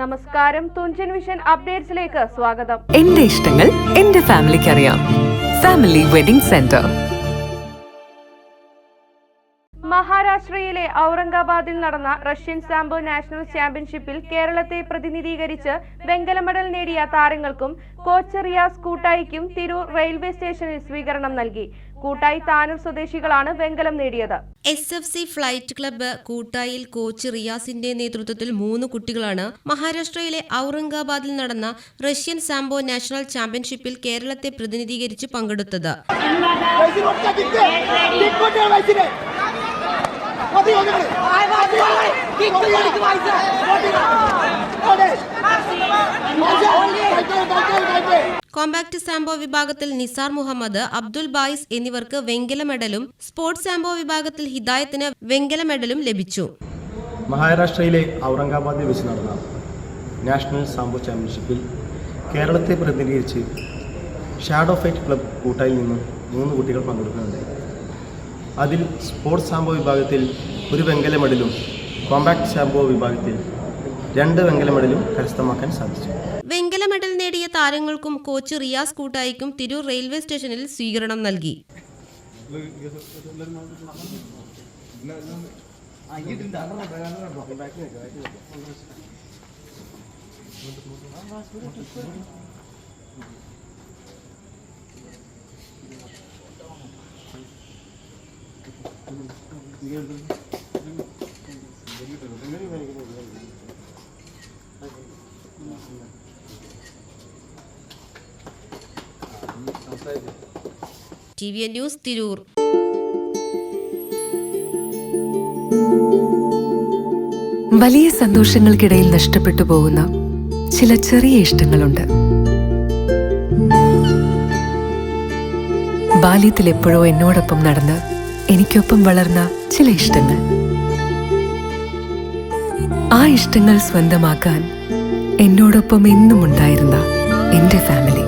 നമസ്കാരം. തുഞ്ചൻ വിഷൻ അപ്ഡേറ്റ്സിലേക്ക് സ്വാഗതം. എന്റെ ഇഷ്ടങ്ങൾ എന്റെ ഫാമിലിക്ക് അറിയാം. Family wedding centre. മഹാരാഷ്ട്രയിലെ ഔറംഗാബാദിൽ നടന്ന റഷ്യൻ സാംബോ നാഷണൽ ചാമ്പ്യൻഷിപ്പിൽ കേരളത്തെ പ്രതിനിധീകരിച്ച് വെങ്കല മെഡൽ നേടിയ താരങ്ങൾക്കും കോച്ച് റിയാസ് കൂട്ടായിക്കും തിരൂർ റെയിൽവേ സ്റ്റേഷനിൽ സ്വീകരണം നൽകി. കൂട്ടായി താനൂർ സ്വദേശികളാണ് വെങ്കലം നേടിയത് S F C flight club കൂട്ടായിൽ coach റിയാസിന്റെ നേതൃത്വത്തിൽ മൂന്ന് കുട്ടികളാണ് മഹാരാഷ്ട്രയിലെ ഔറംഗാബാദിൽ നടന്ന റഷ്യൻ സാംബോ നാഷണൽ ചാമ്പ്യൻഷിപ്പിൽ കേരളത്തെ പ്രതിനിധീകരിച്ച് പങ്കെടുത്തത് കോമ്പാക്ട് സാംബോ വിഭാഗത്തിൽ നിസാർ മുഹമ്മദ് അബ്ദുൽ ബായിസ് എന്നിവർക്ക് വെങ്കല മെഡലും സ്പോർട്സ് സാംബോ വിഭാഗത്തിൽ ഹിദായത്തിന് വെങ്കല മെഡലും ലഭിച്ചു. മഹാരാഷ്ട്രയിലെ ഔറംഗാബാദിൽ വെച്ച് നടന്ന നാഷണൽ സാംബോ ചാമ്പ്യൻഷിപ്പിൽ കേരളത്തെ പ്രതിനിധീകരിച്ച് ഷാഡോ ഫൈറ്റ് ക്ലബ് കൂട്ടായിൽ നിന്നും മൂന്ന് കുട്ടികൾ പങ്കെടുക്കുന്നുണ്ടായി അതിൽ സ്പോർട്സ് ഷാംപൂ വിഭാഗത്തിൽ ഒരു വെങ്കല മെഡലും കോമ്പാക്ട് ഷാംപൂ വിഭാഗത്തിൽ രണ്ട് വെങ്കല മെഡലും കരസ്ഥമാക്കാൻ സാധിച്ചു. വെങ്കല മെഡൽ നേടിയ താരങ്ങൾക്കും കോച്ച് റിയാസ് കൂട്ടായിക്കും തിരൂർ റെയിൽവേ സ്റ്റേഷനിൽ സ്വീകരണം നൽകി. T V N news Tirur. വലിയ സന്തോഷങ്ങൾക്കിടയിൽ നഷ്ടപ്പെട്ടു പോകുന്ന ചില ചെറിയ ഇഷ്ടങ്ങളുണ്ട്. ബാല്യത്തിൽ എപ്പോഴോ എന്നോടൊപ്പം നടന്ന് എനിക്കൊപ്പം വളർന്ന ചില ഇഷ്ടങ്ങൾ. ആ ഇഷ്ടങ്ങൾ സ്വന്തമാക്കാൻ എന്നോടൊപ്പം എന്നും ഉണ്ടായിരുന്ന എന്റെ ഫാമിലി.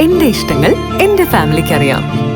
എന്റെ ഇഷ്ടങ്ങൾ എന്റെ ഫാമിലിക്ക് അറിയാം